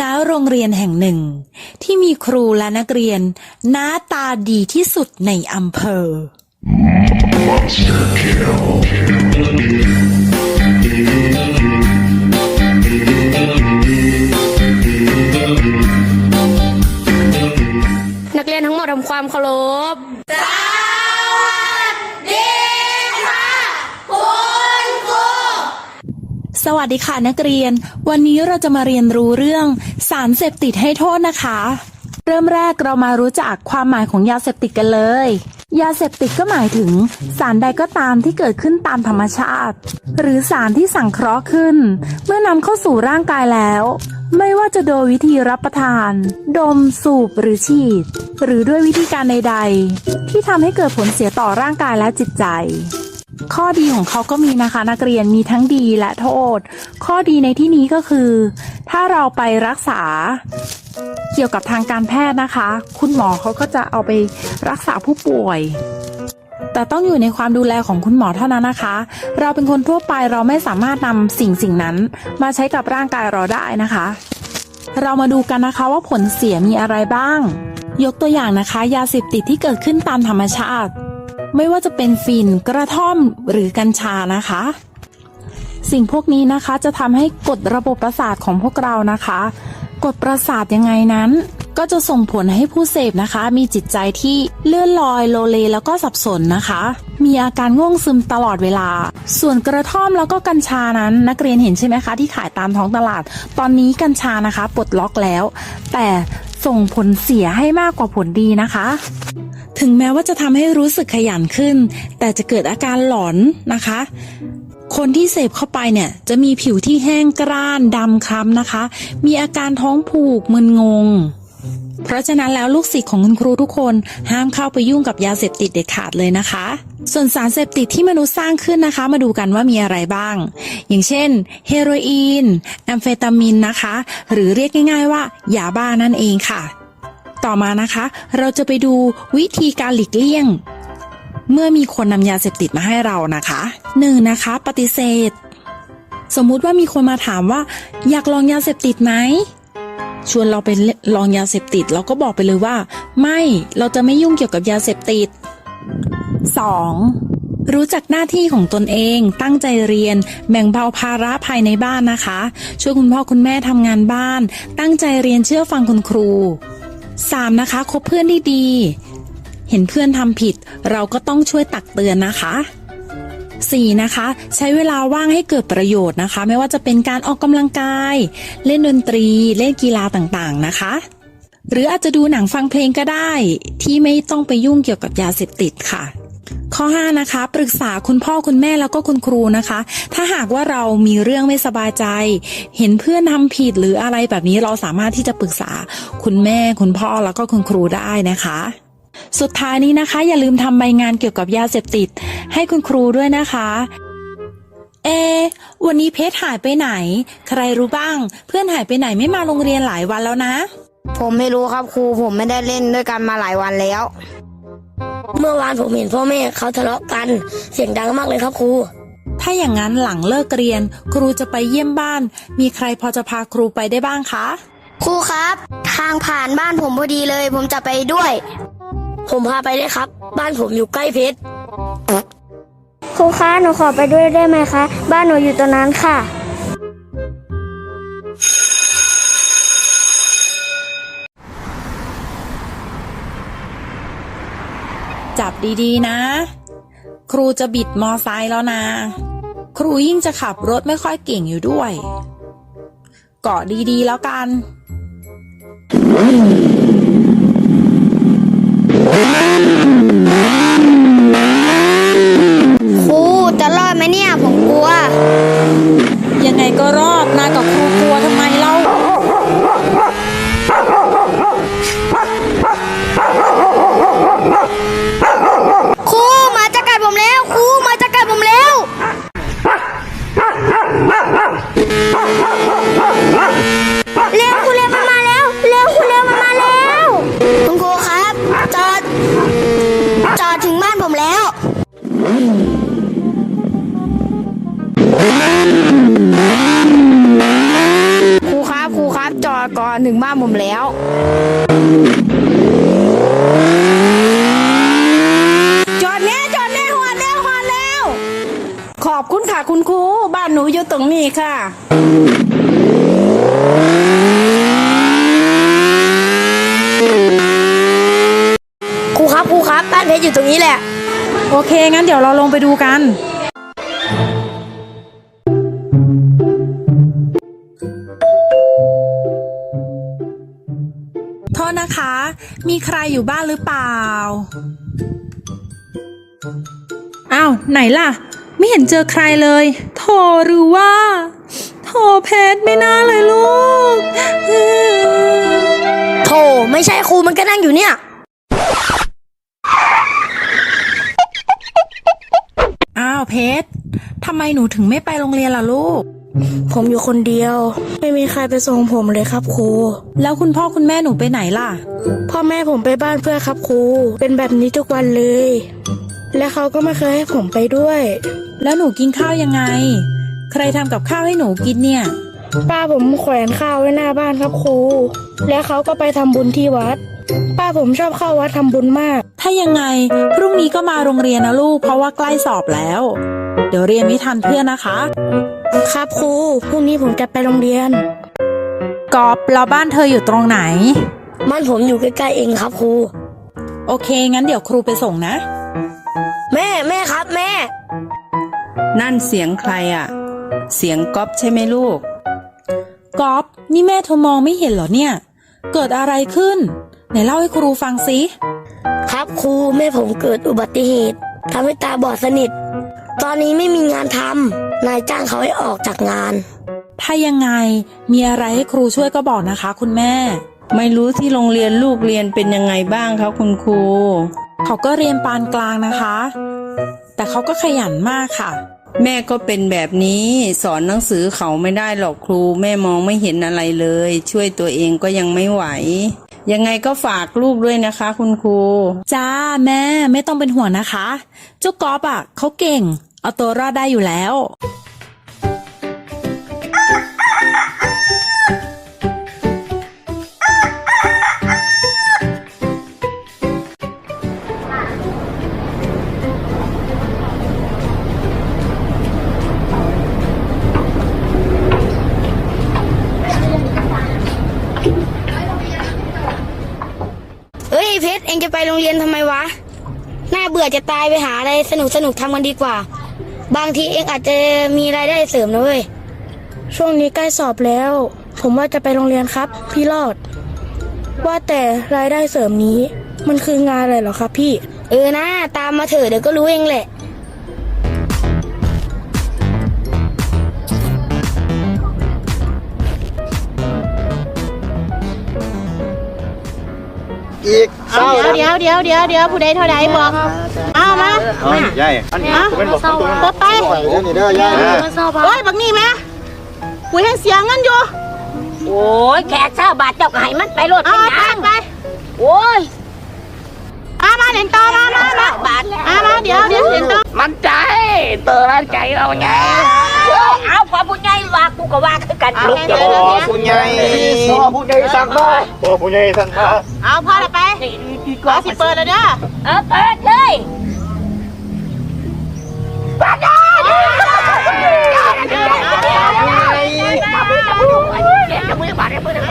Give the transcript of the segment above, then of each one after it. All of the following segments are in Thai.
ณโรงเรียนแห่งหนึ่ง ที่มีครูและนักเรียนหน้าตาดีที่สุดในอำเภอนักเรียนทั้งหมดทำความเคารพ สวัสดีค่ะนักเรียน วันนี้เราจะมาเรียนรู้เรื่องสารเสพติดให้โทษนะคะ เริ่มแรกเรามารู้จักความหมายของยาเสพติดกันเลย ยาเสพติดก็หมายถึง สารใดก็ตามที่เกิดขึ้นตามธรรมชาติ หรือสารที่สังเคราะห์ขึ้น เมื่อนำเข้าสู่ร่างกายแล้ว ไม่ว่าจะโดยวิธีรับประทาน ดมสูบหรือฉีด หรือด้วยวิธีการใดๆ ที่ทำให้เกิดผลเสียต่อร่างกายและจิตใจ ข้อดีของเขาก็มีนะคะ นักเรียนมีทั้งดีและโทษ ข้อดีในที่นี้ก็คือ ถ้าเราไปรักษาเกี่ยวกับทางการแพทย์นะคะ คุณหมอเขาก็จะเอาไปรักษาผู้ป่วย แต่ต้องอยู่ในความดูแลของคุณหมอเท่านั้นนะคะ เราเป็นคนทั่วไปเราไม่สามารถนำสิ่งสิ่งนั้น มาใช้กับร่างกายเราได้นะคะ เรามาดูกันนะคะว่าผลเสียมีอะไรบ้าง ยกตัวอย่างนะคะ ยาเสพติดที่เกิดขึ้นตามธรรมชาติ ไม่ว่าจะเป็นฟินกระท่อมหรือกัญชานะคะ สิ่งพวกนี้นะคะจะทำให้กดระบบประสาทของพวกเรานะคะ กดประสาทยังไงนั้น ก็จะส่งผลให้ผู้เสพนะคะ มีจิตใจที่เลื่อนลอยโลเลแล้วก็สับสนนะคะ มีอาการง่วงซึมตลอดเวลา ส่วนกระท่อมแล้วก็กัญชานั้น นักเรียนเห็นใช่ไหมคะ ที่ขายตามท้องตลาด ตอนนี้กัญชานะคะปลดล็อกแล้ว แต่ส่งผลเสียให้มากกว่าผลดีนะคะ ถึงแม้ว่าจะทำให้รู้สึกขยันขึ้น แต่จะเกิดอาการหลอนนะคะ คนที่เสพเข้าไปเนี่ย จะมีผิวที่แห้งกร้านดำคล้ำนะคะ มีอาการท้องผูกมึนงง เพราะฉะนั้นแล้วลูกศิษย์ของคุณครูทุกคนห้ามเข้าไปยุ่งกับยาเสพติดเด็ดขาดเลยนะคะ ส่วนสารเสพติดที่มนุษย์สร้างขึ้นนะคะ มาดูกันว่ามีอะไรบ้าง อย่างเช่น เฮโรอีนแอมเฟตามินนะคะ หรือเรียกง่าย ๆว่ายาบ้านั่นเองค่ะ ต่อมานะคะ เราจะไปดูวิธีการหลีกเลี่ยง เมื่อมีคนนำยาเสพติดมาให้เรานะคะหนึ่งนะคะ ปฏิเสธ สมมุติว่ามีคนมาถามว่า อยากลองยาเสพติดไหมชวนเราไปลองยาเสพติด เราก็บอกไปเลยว่า ไม่เราจะไม่ยุ่งเกี่ยวกับยาเสพติด 2. รู้จักหน้าที่ของตนเอง ตั้งใจเรียน แบ่งเบาภาระภายในบ้านนะคะ ช่วยคุณพ่อคุณแม่ทำงานบ้าน ตั้งใจเรียนเชื่อฟังคุณครู 3. นะคะคบเพื่อนได้ดีเห็นเพื่อนทำผิด เราก็ต้องช่วยตักเตือนนะคะ 4. นะคะ ใช้เวลาว่างให้เกิดประโยชน์นะคะ ไม่ว่าจะเป็นการออกกำลังกาย เล่นดนตรี เล่นกีฬาต่างๆนะคะ หรืออาจจะดูหนังฟังเพลงก็ได้ ที่ไม่ต้องไปยุ่งเกี่ยวกับยาเสพติดค่ะ ข้อ 5 นะคะ ปรึกษาคุณพ่อคุณแม่แล้วก็คุณครูนะคะ ถ้าหากว่าเรามีเรื่องไม่สบายใจ เห็นเพื่อนทำผิดหรืออะไรแบบนี้เราสามารถที่จะปรึกษาคุณแม่คุณพ่อแล้วก็คุณครูได้นะคะ สุดท้ายนี้นะคะ อย่าลืมทำใบงานเกี่ยวกับยาเสพติด ให้คุณครูด้วยนะคะ เอ วันนี้เพชรหายไปไหน ใครรู้บ้าง เพื่อนหายไปไหนไม่มาโรงเรียนหลายวันแล้วนะ ผมไม่รู้ครับครูผมไม่ได้เล่นด้วยกันมาหลายวันแล้ว เมื่อวานผมเห็นพ่อแม่เขาทะเลาะกัน เสียงดังมากเลยครับครู ถ้าอย่างนั้นหลังเลิกเรียน ครูจะไปเยี่ยมบ้าน มีใครพอจะพาครูไปได้บ้างคะ ครูครับ ทางผ่านบ้านผมพอดีเลย ผมจะไปด้วย ผมพาไปได้ครับ บ้านผมอยู่ใกล้เพชร ครูคะ หนูขอไปด้วยได้ไหมคะ บ้านหนูอยู่ตรงนั้นค่ะ ดีๆ นะ ครูจะบิดมอไซค์แล้วนะ ครูยิ่งจะขับรถไม่ค่อยเก่งอยู่ด้วย เกาะดีๆ แล้วกัน ครูจะรอดไหมเนี่ย ผมกลัว ยังไงก็รอด นี้ค่ะครูครับครูครับบ้านเพชรอยู่ตรงนี้แหละ โอเค งั้นเดี๋ยวเราลงไปดูกัน โทษนะคะ มีใครอยู่บ้านหรือเปล่า อ้าว ไหนล่ะ ไม่เห็นเจอใครเลยโทหรือว่าโทเพชรไม่น่าเลยลูกโถไม่ใช่ครูมันก็นั่งอยู่เนี่ย อ้าวเพชรทำไมหนูถึงไม่ไปโรงเรียนล่ะลูก ผมอยู่คนเดียว ไม่มีใครไปส่งผมเลยครับครู แล้วคุณพ่อคุณแม่หนูไปไหนล่ะ พ่อแม่ผมไปบ้านเพื่อนครับครู เป็นแบบนี้ทุกวันเลย และเขาก็ไม่เคยให้ผมไปด้วย แล้วหนูกินข้าวยังไง ใครทำกับข้าวให้หนูกินเนี่ย ป้าผมแขวนข้าวไว้หน้าบ้านครับครู แล้วเขาก็ไปทำบุญที่วัด ป้าผมชอบเข้าวัดทำบุญมาก ถ้ายังไง พรุ่งนี้ก็มาโรงเรียนนะลูก เพราะว่าใกล้สอบแล้ว เดี๋ยวเรียนไม่ทันเพื่อนนะคะ ครับครูพรุ่งนี้ผมจะไปโรงเรียน กอบเราบ้านเธออยู่ตรงไหน บ้านผมอยู่ใกล้ๆเองครับครู โอเค งั้นเดี๋ยวครูไปส่งนะ แม่แม่ครับแม่ นั่นเสียงใครอะเสียงก๊อฟใช่ไหมลูกกอบนี่แม่เธอมองไม่เห็นเหรอเนี่ย เกิดอะไรขึ้น ไหนเล่าให้ครูฟังสิ ครับครูแม่ผมเกิดอุบัติเหตุทำให้ตาบอดสนิท ตอนนี้ไม่มีงานทำนายจ้างเขาให้ออกจากงาน ถ้ายังไงมีอะไรให้ครูช่วยก็บอกนะคะ คุณแม่ ไม่รู้ที่โรงเรียนลูกเรียนเป็นยังไงบ้างคะคุณครู เขาก็เรียนปานกลางนะคะ แต่เขาก็ขยันมากค่ะ แม่ก็เป็นแบบนี้สอนหนังสือเขาไม่ได้หรอกครู แม่มองไม่เห็นอะไรเลย ช่วยตัวเองก็ยังไม่ไหว ยังไงก็ฝากลูกด้วยนะคะ คุณครู จ้าแม่ไม่ต้องเป็นห่วงนะคะ เจ้ากอฟอะเขาเก่ง เอาตัวรอดได้อยู่แล้ว อ้ยเองจะไปโรงเรียนทำไมวะ น่าเบื่อจะตายไปหาอะไรสนุกสนุกทำกันดีกว่า บางทีเองอาจจะมีรายได้เสริมนะเว้ย ช่วงนี้ใกล้สอบแล้ว ผมว่าจะไปโรงเรียนครับ พี่รอด ว่าแต่รายได้เสริมนี้ มันคืองานอะไรเหรอครับพี่ เออนะตามมาเถอะเดี๋ยวก็รู้เองแหละอีก เศร้าเดี๋ยวเดี๋ยวเดี๋ยวเดี๋ยวผู้ใดเท่าใดบอกเอามาเอายายอันนี้ผมเป็นบอกตัวปบไปเดี๋ยวนี่เด้อยายโอ้ยบักนี่แม่กูให้เสียเงินอยู่โอ้ยแขกเช้าบาทเจ้าก็ให้มันไปรถเอาเป็นหไปยังไปโอ้ยเอามาเล่นต่อมามามาบาทแล้วเอามาเดี๋ยวเดี๋ยวเล่นต่อมันใจเตือนใจเราไงเอาพอผู้ใหญ่ว่ากูก็ว่าคือกันลูกจะบอกผู้ใหญ่พ่อผู้ใหญ่สั่งมาพ่อผู้ใหญ่สั่งมาเอาพ่อละ ไปเอาสิเปิดแล้วเด้อเออเปิดเลยเปิดเลยจะมือบาดมือเลย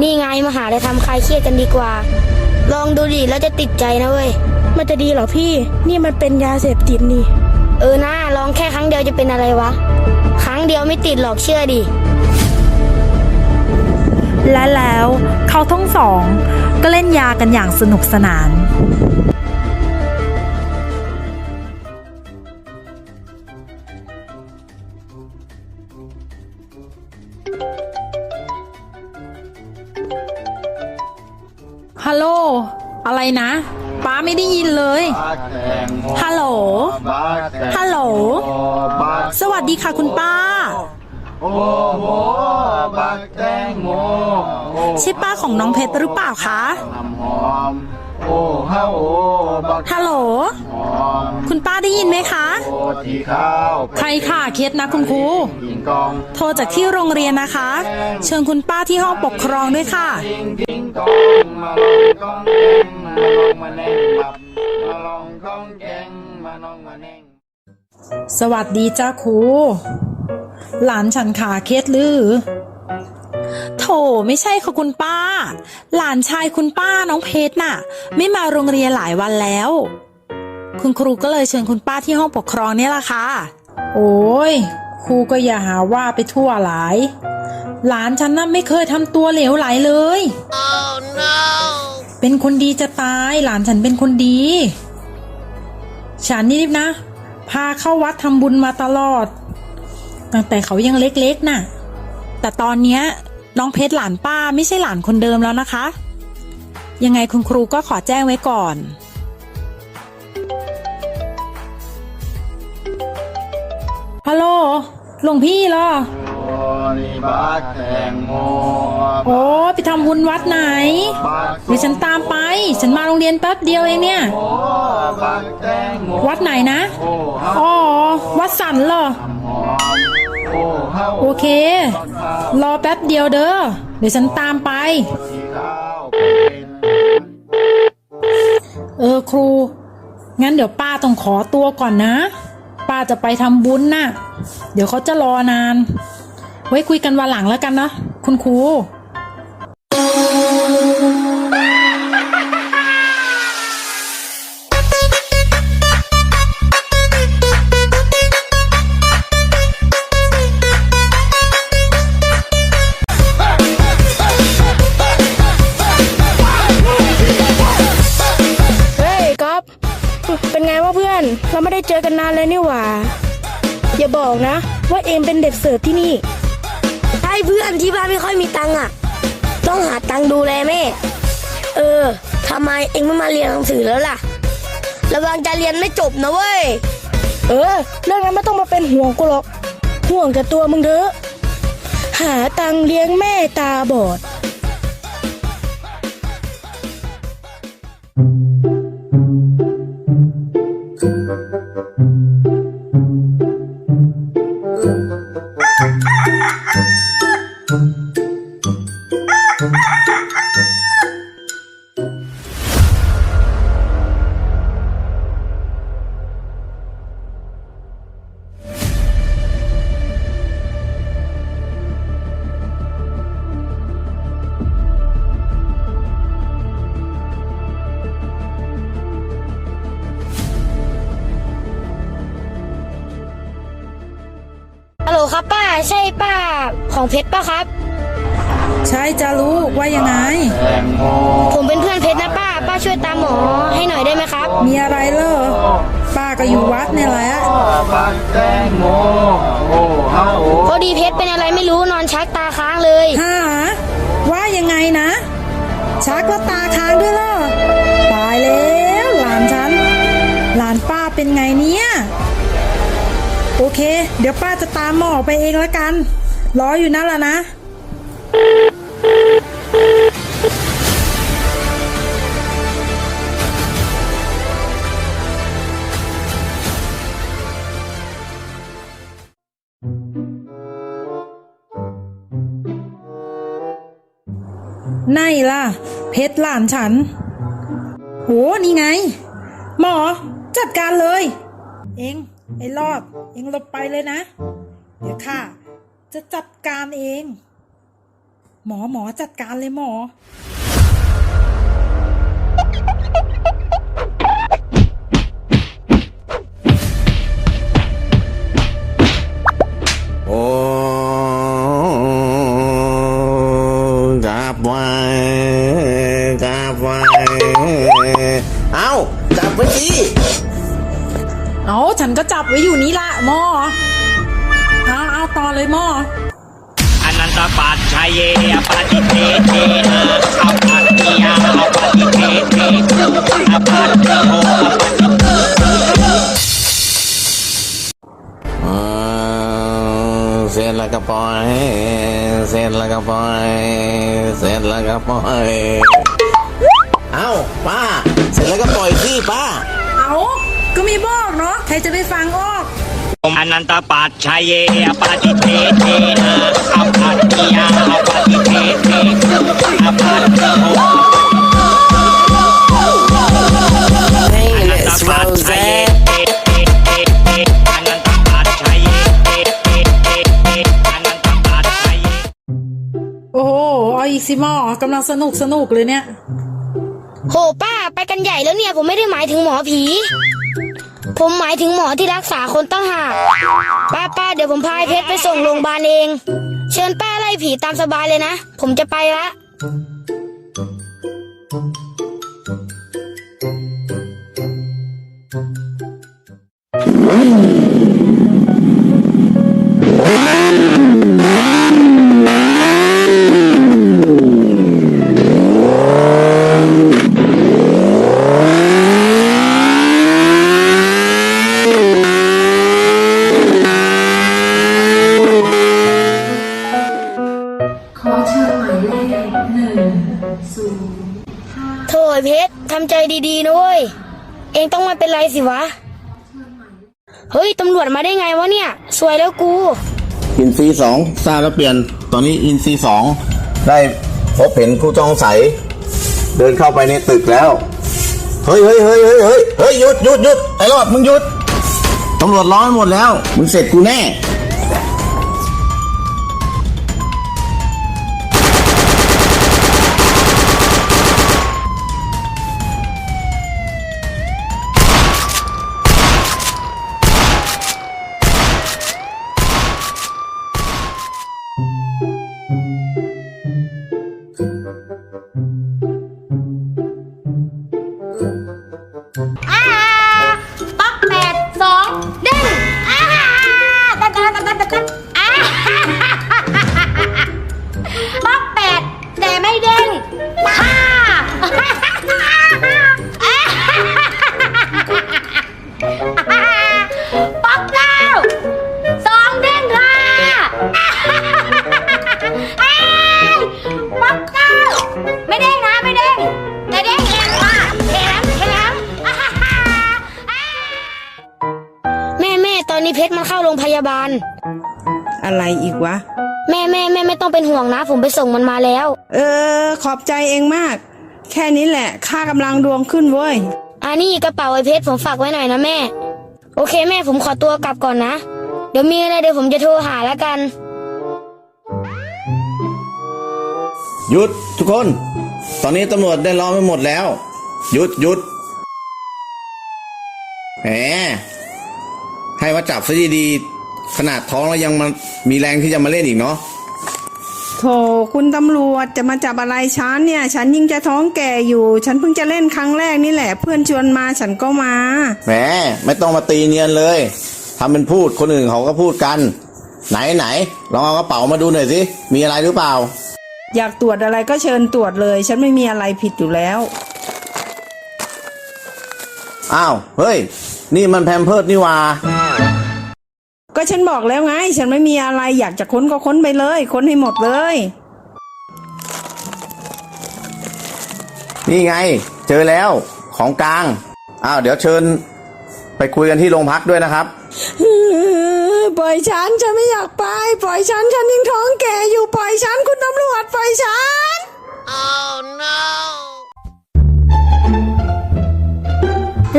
นี่ไงมาหาอะไรทำคลายเครียดกันดีกว่า ลองดูดิแล้วจะติดใจนะเว้ย มันจะดีเหรอพี่ นี่มันเป็นยาเสพติดนี่ เออนะลองแค่ครั้งเดียวจะเป็นอะไรวะ ครั้งเดียวไม่ติดหรอกเชื่อดิ และแล้วเขาทั้งสอง ก็เล่นยากันอย่างสนุกสนาน ฮัลโหล ฮัลโหล สวัสดีค่ะคุณป้า โอ้โหบักแตงโมโอ้ใช่ป้าของน้องเพชรหรือเปล่าคะน้ำหอมโอ้ฮาโอ้บักฮัลโหลหอมคุณป้าได้ยินไหมคะ โอ้ที่ข้าวใครค่ะเคสนะคุณครู กินกองโทรจากที่โรงเรียนนะคะ เชิญคุณป้าที่ห้องปกครองด้วยค่ะ กิงกิงกองมาลองกองแกงมาลองมาแน่งบับมาล องกองแกงมาลองมาแน่งสวัสดีจ้าครู หลานฉันขาเคสหรือโถไม่ใช่ค่ะคุณป้า หลานชายคุณป้าน้องเพชรน่ะ ไม่มาโรงเรียนหลายวันแล้ว คุณครูก็เลยเชิญคุณป้าที่ห้องปกครองเนี่ยล่ะค่ะ โอ้ยครูก็อย่าหาว่าไปทั่วหลาย หลานฉันน่ะไม่เคยทำตัวเหลวไหลเลยเป็นคนดีจะตาย หลานฉันเป็นคนดี ฉันนี่นะ พาเข้าวัดทำบุญมาตลอด ตั้งแต่เขายังเล็กๆน่ะ แต่ตอนเนี้ยน้องเพชรหลานป้าไม่ใช่หลานคนเดิมแล้วนะคะ ยังไงคุณครูก็ขอแจ้งไว้ก่อน ฮัลโหลหลวงพี่เหรอ โอ้นี่บักแตงโมโอ้ไปทำบุญวัดไหนบักเดี๋ยวฉันตามไป ฉันมาโรงเรียนแป๊บเดียวเองเนี่ยโอ้บักแตงโมวัดไหนนะโอ้ฮาอ๋อวัดสันเหรอหอมโอ้ฮาโอเค รอแป๊บเดียวเด้อเดี๋ยวฉันตามไปที่ข้าวเป็นเออครู งั้นเดี๋ยวป้าต้องขอตัวก่อนนะ ป้าจะไปทำบุญน่ะ เดี๋ยวเขาจะรอนาน ไว้คุยกันวันหลังแล้วกันนะคุณครูเฮ้ยก๊อฟเป็นไงวะเพื่อน เราไม่ได้เจอกันนานเลยนี่หว่า อย่าบอกนะ ว่าเองเป็นเด็กเสิร์ฟที่นี่ พื่อนที่บ้านไม่ค่อยมีตังค์อะ ต้องหาตังค์ดูแลแม่ เออทำไมเอ็งไม่มาเรียนหนังสือแล้วล่ะ ระวังจะเรียนไม่จบนะเว้ย เออ เรื่องนั้นไม่ต้องมาเป็นห่วงกูหรอก ห่วงแต่ตัวมึงเถอะ หาตังค์เลี้ยงแม่ตาบอด ครับป้า ใช่ป้าของเพชรป้าครับ ใช่จ้าลูกว่ายังไงแตงโมผมเป็นเพื่อนเพชรนะป้า ป้าช่วยตามหมอให้หน่อยได้ไหมครับ มีอะไรเหรอป้าก็อยู่วัดเนี่ยแหละบักแตงโมโอ้ฮาโอ้พอดีเพชรเป็นอะไรไม่รู้นอนชักตาค้างเลยฮ่าว่ายังไงนะ ชักแล้วตาค้างด้วยเหรอตายแล้วหลานฉัน หลานป้าเป็นไงเนี่ยโอ เค เดี๋ยวป้าจะตามหมอไปเองแล้วกัน รออยู่นั่นแหละนะ ไหนล่ะ เพชรหลานฉัน โห นี่ไง หมอจัดการเลย เองไอ้รอด เองหลบไปเลยนะ เดี๋ยวข้าจะจัดการเอง หมอหมอจัดการเลยหมอ โอ้กราบไหว้กราบไหว้เอาจับไว้สิ อบไว้อยู่นี้ละหมอเอาเอาต่อเลยหมออันันตาปัดชายเยปัดเทเทนะอัปปัตติยาอัปปัตติเทเทอัปปัดติโอเสร็จแล้วก็ปล่อยเสร็ละก็ปอยเสร็ละก็ปอยเอ้าป้า เสร็ละก็ปอยสิป้า ก็มีบอกเนาะใครจะไปฟังออก อนันตปัจชัยเยอปาติเทเทนะอปัตติยาอปาติเทเทอปัตติโหอนันตปัจชัยเยอนันตปัจชัยเยอนันตปัจชัยเยโอ้โหเอาอีกสิหมอกำลังสนุกสนุกเลยเนี่ย โหป้าไปกันใหญ่แล้วเนี่ย ผมไม่ได้หมายถึงหมอผี ผมหมายถึงหมอที่รักษาคนต้องหากป้าป้าเดี๋ยวผมพายเพชรไปส่งโรงพยาบาลเอง เชิญป้าไล่ผีตามสบายเลยนะ ผมจะไปละ แล้วกู อินซีสองทราบแล้วเปลี่ยน ตอนนี้อินซีสองได้พบเห็นผู้ต้องใสยเดินเข้าไปในตึกแล้ว เฮ้ยเฮ้ยเฮ้ยเฮ้ยเฮ้ยเฮ้ยหยุดหยุดหยุดไอ้รอดมึงหยุดตำรวจร้อนหมดแล้ว มึงเสร็จกูแน่ ป๊ นห่วงนะ ผมไปส่งมันมาแล้ว เออ ขอบใจเองมาก แค่นี้แหละค่ากำลังดวงขึ้นเว้ยอันนี้กระเป๋าไอ้เพชรผมฝากไว้หน่อยนะแม่ โอเคแม่ผมขอตัวกลับก่อนนะ เดี๋ยวมีอะไรเดี๋ยวผมจะโทรหาแล้วกัน หยุดทุกคน ตอนนี้ตำรวจได้ล้อมไปหมดแล้ว หยุดหยุดแหมให้มาจับซะดีๆขนาดท้องแล้วยังมามีแรงที่จะมาเล่นอีกเนาะ โถคุณตำรวจจะมาจับอะไรฉันเนี่ย ฉันยิ่งจะท้องแก่อยู่ ฉันเพิ่งจะเล่นครั้งแรกนี่แหละ เพื่อนชวนมาฉันก็มา แหมไม่ต้องมาตีเนียนเลยทำเป็นพูดคนอื่นเขาก็พูดกัน ไหนไหนลองเอากระเป๋ามาดูหน่อยสิมีอะไรหรือเปล่า อยากตรวจอะไรก็เชิญตรวจเลย ฉันไม่มีอะไรผิดอยู่แล้ว อ้าวเฮ้ย นี่มันแพมเพิร์ดนี่หว่า ก็ฉันบอกแล้วไง ฉันไม่มีอะไรอยากจะค้นก็ค้นไปเลย ค้นให้หมดเลย นี่ไง เจอแล้วของกลาง อ้าว เดี๋ยวเชิญ ไปคุยกันที่โรงพักด้วยนะครับ ปล่อยฉันฉันไม่อยากไป ปล่อยฉันฉันยังท้องแก่อยู่ปล่อยฉันคุณตำรวจปล่อยฉัน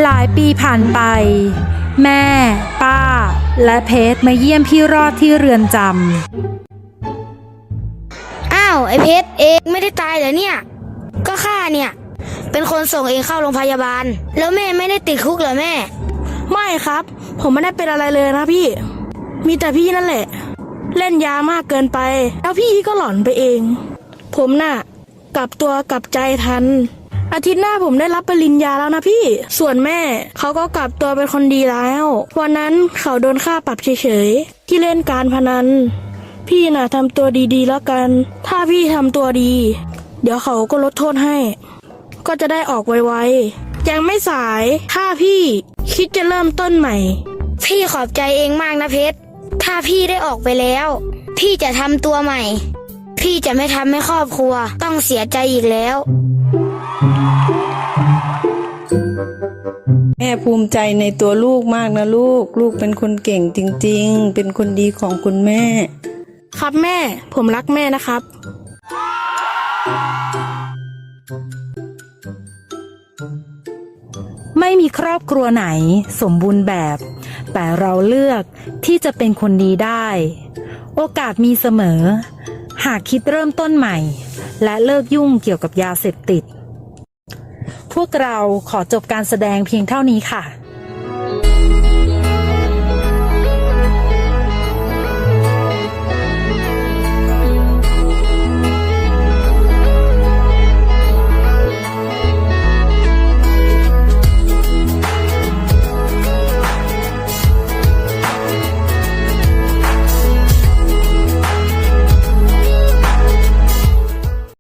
หลายปีผ่านไป แม่ ป้า และเพชรมาเยี่ยมพี่รอดที่เรือนจอ้าวไอ้เพชรเองไม่ได้ตายเหรอเนี่ย ก็ข้าเนี่ย เป็นคนส่งเองเข้าโรงพยาบาล แล้วแม่ไม่ได้ติดคุกเหรอแม่ ไม่ครับ ผมไม่ได้เป็นอะไรเลยนะพี่ มีแต่พี่นั่นแหละ เล่นยามากเกินไป แล้วพี่ก็หลอนไปเอง ผมน่ะ กลับตัวกลับใจทัน อาทิตย์หน้าผมได้รับปริญญาแล้วนะพี่ ส่วนแม่เขาก็กลับตัวเป็นคนดีแล้ว วันนั้นเขาโดนค่าปรับเฉยๆ ที่เล่นการพนัน พี่น่ะทำตัวดีๆแล้วกัน ถ้าพี่ทำตัวดี เดี๋ยวเขาก็ลดโทษให้ ก็จะได้ออกไวๆ ยังไม่สาย ถ้าพี่คิดจะเริ่มต้นใหม่ พี่ขอบใจเองมากนะเพชร ถ้าพี่ได้ออกไปแล้ว พี่จะทำตัวใหม่ พี่จะไม่ทำให้ครอบครัว ต้องเสียใจอีกแล้ว แม่ภูมิใจในตัวลูกมากนะลูก ลูกเป็นคนเก่งจริงๆ เป็นคนดีของคุณแม่ ครับแม่ ผมรักแม่นะครับ ไม่มีครอบครัวไหนสมบูรณ์แบบ แต่เราเลือกที่จะเป็นคนดีได้ โอกาสมีเสมอ หากคิดเริ่มต้นใหม่ และเลิกยุ่งเกี่ยวกับยาเสพติด พวกเราขอจบการแสดงเพียงเท่านี้ค่ะ